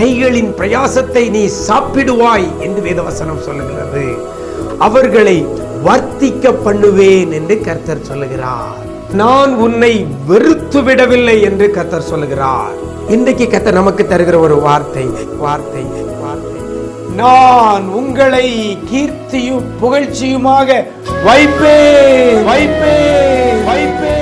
கைகளின் பிரயாசத்தை நீ சாப்பிடுவாய் என்று வேதவசனம் சொல்லுகிறது. அவர்களை வர்த்திக்க பண்ணுவேன் என்று கர்த்தர் சொல்லுகிறார். நான் உன்னை வெறுத்து விடவில்லை என்று கர்த்தர் சொல்லுகிறார். இன்றைக்கு கர்த்தர் நமக்கு தருகிற ஒரு வார்த்தை வார்த்தை வார்த்தை. நான் உங்களை கீர்த்தியும் புகழ்ச்சியுமாக வைப்பே வைப்பே வைப்பே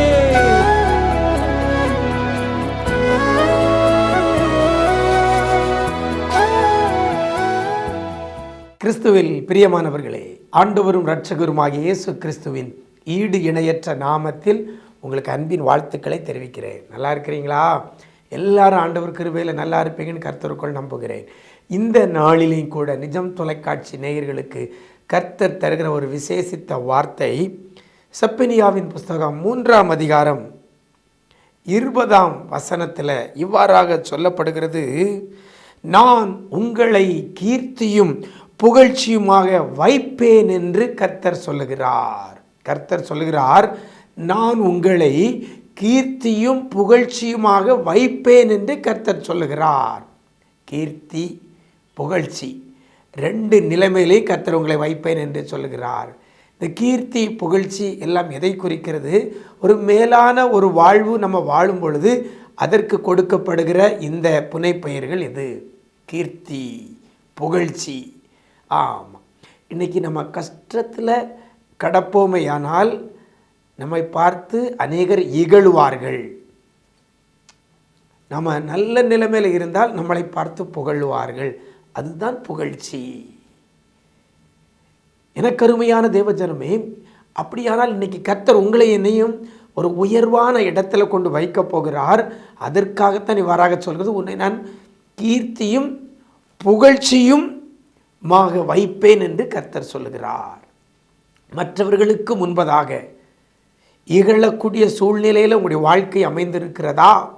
கிறிஸ்துவில் பிரியமானவர்களே ஆண்டவரும் இரட்சகருமாகிய இயேசு கிறிஸ்துவின் ஈடு இணையற்ற நாமத்தில் உங்களுக்கு அன்பின் வாழ்த்துக்களை தெரிவிக்கிறேன். நல்லா இருக்கிறீங்களா? எல்லாரும் ஆண்டவர் கிருபையில் நல்லா இருப்பீங்கன்னு கர்த்தருக்குள் நம்புகிறேன். இந்த நாளிலையும் கூட நிஜம் தொலைக்காட்சி நேயர்களுக்கு கர்த்தர் தருகிற ஒரு விசேஷித்த வார்த்தை சப்பினியாவின் புஸ்தகம் மூன்றாம் அதிகாரம் இருபதாம் வசனத்தில் இவ்வாறாக சொல்லப்படுகிறது நான் உங்களை கீர்த்தியும் புகழ்ச்சியுமாக வைப்பேன் என்று கர்த்தர் சொல்லுகிறார். கர்த்தர் சொல்லுகிறார் நான் உங்களை கீர்த்தியும் புகழ்ச்சியுமாக வைப்பேன் என்று கர்த்தர் சொல்லுகிறார். கீர்த்தி புகழ்ச்சி ரெண்டு நிலைமையிலே கர்த்தர் உங்களை வைப்பேன் என்று சொல்லுகிறார். இந்த கீர்த்தி புகழ்ச்சி எல்லாம் எதை குறிக்கிறது? ஒரு மேலான ஒரு வாழ்வு நம்ம வாழும் பொழுது அதற்கு கொடுக்கப்படுகிற இந்த புனைப்பெயர்கள் இது கீர்த்தி புகழ்ச்சி. ஆமாம் இன்றைக்கி நம்ம கஷ்டத்தில் கடப்போமையானால் நம்மை பார்த்து அநேகர் இகழ்வார்கள். நம்ம நல்ல நிலைமையில் இருந்தால் நம்மளை பார்த்து புகழுவார்கள். அதுதான் புகழ்ச்சி. எனக்கருமையான தேவஜனமே அப்படியானால் இன்னைக்கு கர்த்தர் உங்களை என்னையும் ஒரு உயர்வான இடத்துல கொண்டு வைக்கப் போகிறார். அதற்காகத்தான் இவ்வாறாக சொல்கிறது. உன்னை நான் கீர்த்தியும் புகழ்ச்சியும் மாக வைப்பேன் என்று கர்த்தர் சொல்லுகிறார். மற்றவர்களுக்கு முன்பதாக இகழக்கூடிய சூழ்நிலையில் உங்களுடைய வாழ்க்கை அமைந்திருக்கிறதா?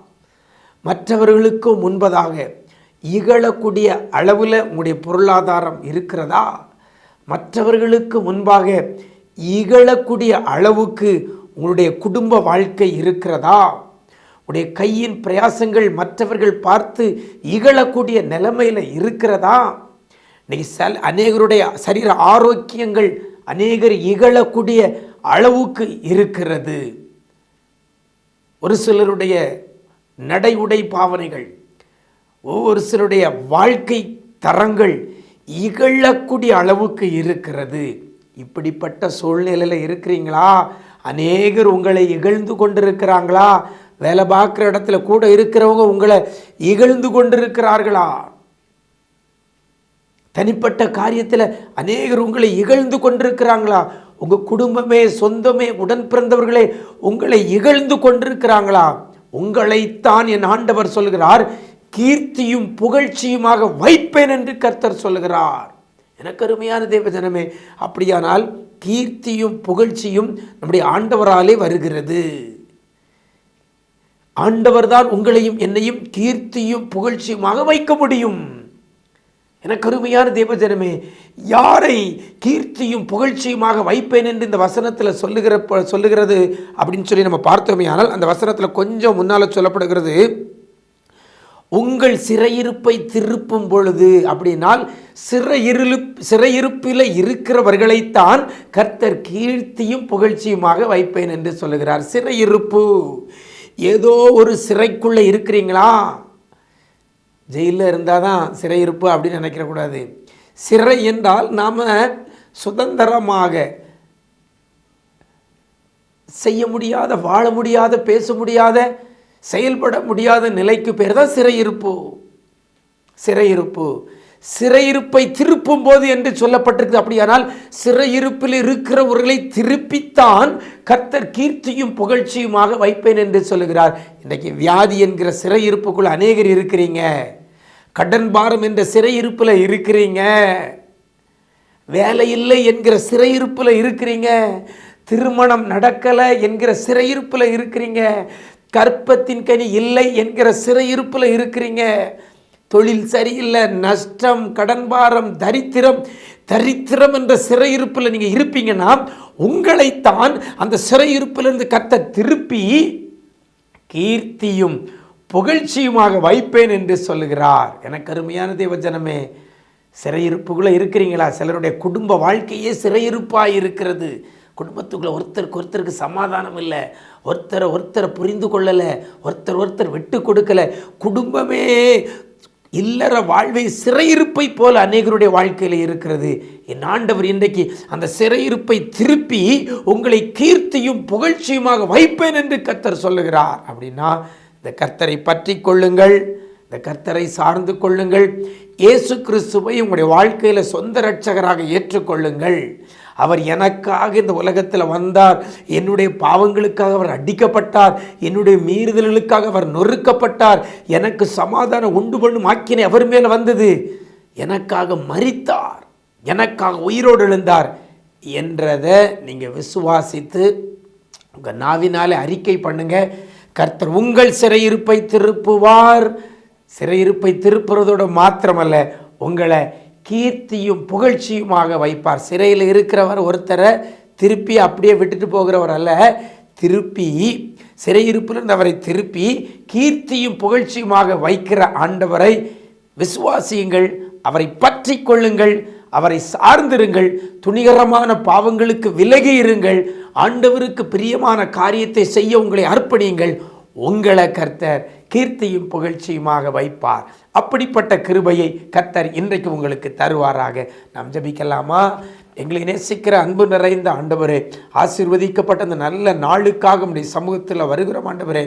மற்றவர்களுக்கு முன்பதாக இகழக்கூடிய அளவில் உங்களுடைய பொருளாதாரம் இருக்கிறதா? மற்றவர்களுக்கு முன்பாக இகழக்கூடிய அளவுக்கு உங்களுடைய குடும்ப வாழ்க்கை இருக்கிறதா? உடைய கையின் பிரயாசங்கள் மற்றவர்கள் பார்த்து இகழக்கூடிய நிலைமையில் இருக்கிறதா? இன்னைக்கு சல் அநேகருடைய சரீர ஆரோக்கியங்கள் அநேகர் இகழக்கூடிய அளவுக்கு இருக்கிறது. ஒரு சிலருடைய நடை உடை பாவனைகள் ஒவ்வொரு சிலருடைய வாழ்க்கை தரங்கள் இகழக்கூடிய அளவுக்கு இருக்கிறது. இப்படிப்பட்ட சூழ்நிலையில் இருக்கிறீங்களா? அநேகர் உங்களை இகழ்ந்து கொண்டிருக்கிறாங்களா? வேலை பார்க்குற இடத்துல கூட இருக்கிறவங்க உங்களை இகழ்ந்து கொண்டிருக்கிறார்களா? தனிப்பட்ட காரியத்தில் அநேகர் உங்களை இகழ்ந்து கொண்டிருக்கிறாங்களா? உங்கள் குடும்பமே சொந்தமே உடன் பிறந்தவர்களே உங்களை இகழ்ந்து கொண்டிருக்கிறாங்களா? உங்களைத்தான் என் ஆண்டவர் சொல்கிறார் கீர்த்தியும் புகழ்ச்சியுமாக வைப்பேன் என்று கர்த்தர் சொல்கிறார் எனக்கு அருமையான தேவஜனமே அப்படியானால் கீர்த்தியும் புகழ்ச்சியும் நம்முடைய ஆண்டவராலே வருகிறது. ஆண்டவர்தான் உங்களையும் என்னையும் கீர்த்தியும் புகழ்ச்சியுமாக வைக்க முடியும். எனக்கு அருமையான தேவஜனமே யாரை கீர்த்தியும் புகழ்ச்சியுமாக வைப்பேன் என்று இந்த வசனத்தில் சொல்லுகிற சொல்லுகிறது அப்படின்னு சொல்லி நம்ம பார்த்தோமே. ஆனால் அந்த வசனத்தில் கொஞ்சம் முன்னால் சொல்லப்படுகிறது உங்கள் சிறையிருப்பை திருப்பும் பொழுது அப்படின்னால் சிறையிருளு சிறையிருப்பில் இருக்கிறவர்களைத்தான் கர்த்தர் கீர்த்தியும் புகழ்ச்சியுமாக வைப்பேன் என்று சொல்லுகிறார். சிறையிருப்பு ஏதோ ஒரு சிறைக்குள்ளே இருக்கிறீங்களா? ஜெயிலில் இருந்தால் தான் சிறையிருப்பு அப்படின்னு நினைக்கிறக்கூடாது சிறை என்றால் நாம் சுதந்திரமாக செய்ய முடியாத வாழ முடியாத பேச முடியாத செயல்பட முடியாத நிலைக்கு பேர் தான் சிறையிருப்பு சிறையிருப்பு சிறையிருப்பை திருப்பும் போது என்று சொல்லப்பட்டிருக்கு அப்படியானால் சிறையிருப்பில் இருக்கிறவர்களை திருப்பித்தான் கர்த்தர் கீர்த்தியும் புகழ்ச்சியுமாக வைப்பேன் என்று சொல்லுகிறார். இன்றைக்கு வியாதி என்கிற சிறையிருப்புக்குள் அநேகர் இருக்கிறீங்க. கடன் பாரம் என்ற சிறையிருப்பில் இருக்கிறீங்க. வேலை இல்லை என்கிற சிறையிருப்பில் இருக்கிறீங்க. திருமணம் நடக்கலை என்கிற சிறையிருப்பில் இருக்கிறீங்க. கற்பத்தின் கனி இல்லை என்கிற சிறையிருப்பில் இருக்கிறீங்க. தொழில் சரியில்லை நஷ்டம் கடன் பாரம் தரித்திரம் தரித்திரம் என்ற சிறையிருப்பில் நீங்கள் இருப்பீங்கன்னா உங்களைத்தான் அந்த சிறையிருப்பிலிருந்து கத்த திருப்பி கீர்த்தியும் புகழ்ச்சியுமாக வைப்பேன் என்று சொல்லுகிறார். எனக்கு அருமையான தேவஜனமே சிறையிருப்புக்குள்ளே இருக்கிறீங்களா? சிலருடைய குடும்ப வாழ்க்கையே சிறையிருப்பாக இருக்கிறது. குடும்பத்துக்குள்ள ஒருத்தருக்கு ஒருத்தருக்கு சமாதானம் இல்லை. ஒருத்தரை ஒருத்தரை புரிந்து கொள்ளலை. ஒருத்தர் ஒருத்தர் விட்டு கொடுக்கலை. குடும்பமே இல்லற வாழ்வை சிறையிருப்பை போல அநேகருடைய வாழ்க்கையில் இருக்கிறது. என் ஆண்டவர் இன்றைக்கு அந்த சிறையிருப்பை திருப்பி உங்களை கீர்த்தியும் புகழ்ச்சியுமாக வைப்பேன் என்று கத்தர் சொல்லுகிறார். அப்படின்னா இந்த கர்த்தரை பற்றி கொள்ளுங்கள் இந்த கர்த்தரை சார்ந்து கொள்ளுங்கள். இயேசு கிறிஸ்துவை உங்களுடைய வாழ்க்கையில் சொந்த ரட்சகராக ஏற்றுக்கொள்ளுங்கள். அவர் எனக்காக இந்த உலகத்தில் வந்தார். என்னுடைய பாவங்களுக்காக அவர் அடிக்கப்பட்டார். என்னுடைய மீறுதல்களுக்காக அவர் நொறுக்கப்பட்டார். எனக்கு சமாதானம் உண்டு பண்ணும் ஆக்கினை அவர் மேலே வந்தது. எனக்காக மறித்தார் எனக்காக உயிரோடு எழுந்தார் என்றதை நீங்கள் விசுவாசித்து உங்கள் நாவினாலே அறிக்கை பண்ணுங்கள் கர்த்தர் உங்கள் சிறையிருப்பை திருப்புவார். சிறையிருப்பை திருப்புறதோடு மாத்திரமல்ல உங்களை கீர்த்தியும் புகழ்ச்சியுமாக வைப்பார். சிறையில் இருக்கிறவர் ஒருத்தரை திருப்பி அப்படியே விட்டுட்டு போகிறவர் அல்ல. திருப்பி சிறையிருப்பிலிருந்து அவரை திருப்பி கீர்த்தியும் புகழ்ச்சியுமாக வைக்கிற ஆண்டவரை விசுவாசியுங்கள் அவரை பற்றி கொள்ளுங்கள். அவரை சார்ந்திருங்கள். துணிகரமான பாவங்களுக்கு விலகி இருங்கள். ஆண்டவருக்கு பிரியமான காரியத்தை செய்ய உங்களை அர்ப்பணியுங்கள். உங்களை கர்த்தர் கீர்த்தியும் புகழ்ச்சியுமாக வைப்பார். அப்படிப்பட்ட கிருபையை கர்த்தர் இன்றைக்கு உங்களுக்கு தருவாராக. நாம் ஜபிக்கலாமா? எங்களை நேசிக்கிற அன்பு நிறைந்த ஆண்டவரே ஆசீர்வதிக்கப்பட்ட அந்த நல்ல நாளுக்காக நம்முடைய சமூகத்தில் வருகிறோம் ஆண்டவரே.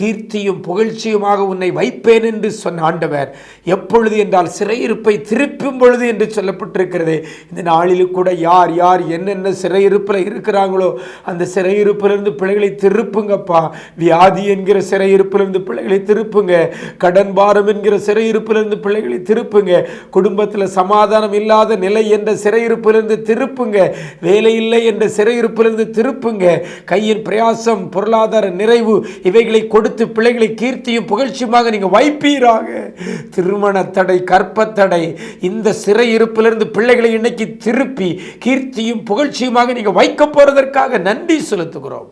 கீர்த்தியும் புகழ்ச்சியுமாக உன்னை வைப்பேன் என்று சொன்ன ஆண்டவர் எப்பொழுது என்றால் சிறையிருப்பை திருப்பும் பொழுது என்று சொல்லப்பட்டிருக்கிறது. இந்த நாளில் கூட யார் யார் என்னென்ன சிறையிருப்பில் இருக்கிறாங்களோ அந்த சிறையிருப்பிலிருந்து பிள்ளைகளை திருப்புங்கப்பா. வியாதி என்கிற சிறையிருப்பிலிருந்து பிள்ளைகளை திருப்புங்க. கடன் பாரம் என்கிற சிறையிருப்பிலிருந்து பிள்ளைகளை திருப்புங்க. குடும்பத்தில் சமாதானம் இல்லாத நிலை என்ற சிறையிருப்பிலிருந்து திருப்புங்க. வேலை இல்லை என்ற சிறையிருப்பிலிருந்து திருப்புங்க. கையின் பிரயாசம் பொருளாதார நிறைவு இவைகளை கொடுத்து பிள்ளைகளை கீர்த்தியும் புகழ்ச்சியுமாக நீங்கள் வைப்பீராக. திருமண தடை கற்பத்தடை இந்த சிறையிருப்பிலிருந்து பிள்ளைகளை இன்னைக்கு திருப்பி கீர்த்தியும் புகழ்ச்சியுமாக நீங்கள் வைக்க போகிறதற்காக நன்றி செலுத்துகிறோம்.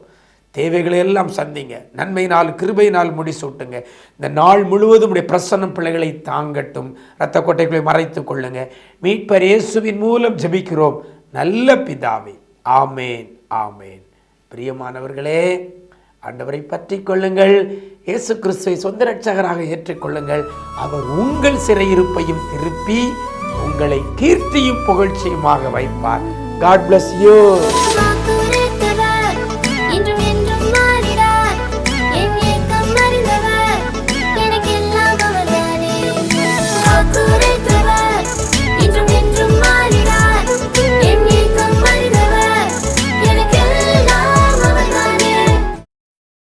தேவைகளை எல்லாம் சந்திங்க. நன்மையினால் கிருபையினால் முடிசூட்டுங்க. இந்த நாள் முழுவதும் உடைய பிரசன்னம் பிள்ளைகளை தாங்கட்டும். இரத்த கொட்டைகளை மறைத்து கொள்ளுங்க. மீட்பர் இயேசுவின் மூலம் ஜெபிக்கிறோம். நல்ல பிதாவே. ஆமேன் ஆமேன். பிரியமானவர்களே ஆண்டவரை பற்றி கொள்ளுங்கள். இயேசு கிறிஸ்துவை சொந்த ரட்சகராக ஏற்றுக்கொள்ளுங்கள். அவர் உங்கள் சிறையிருப்பையும் திருப்பி உங்களை கீர்த்தியும் புகழ்ச்சியுமாக வைப்பார். God bless you